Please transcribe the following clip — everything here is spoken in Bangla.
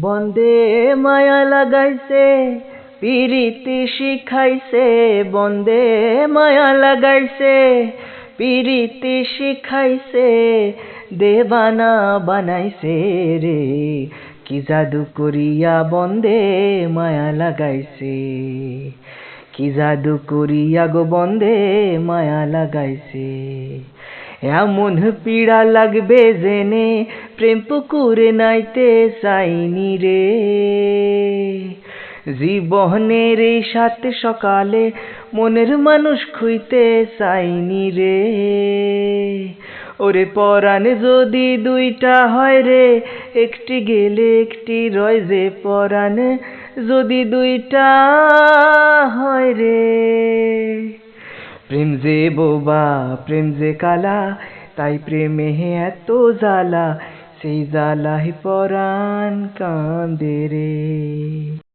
বন্দে মায়া লাগাইছে, পিরিতি শিখাইছে, বন্দে মায়া লাগাইছে, পিরিতি শিখাইছে, দেবানা বানাইছে রে। কি জাদু করিয়া বন্দে মায়া লাগাইছে, কি জাদু করিয়া গো বন্দে মায়া লাগাইছে। এমন পীড়া লাগবে জেনে প্রেম পুকুরে নাইতে চাইনি রে। জীবনের এই সাত সকালে মনের মানুষ খুইতে চাইনি রে। ওরে পরাণ যদি দুইটা হয় রে, একটি গেলে একটি রয় যে পরাণ যদি দুইটা হয় রে। প্রেম যে বোবা, প্রেম যে কালা, তাই প্রেমে এত জ্বালা সেই জ্বালায় পরাণ কাঁদে রে।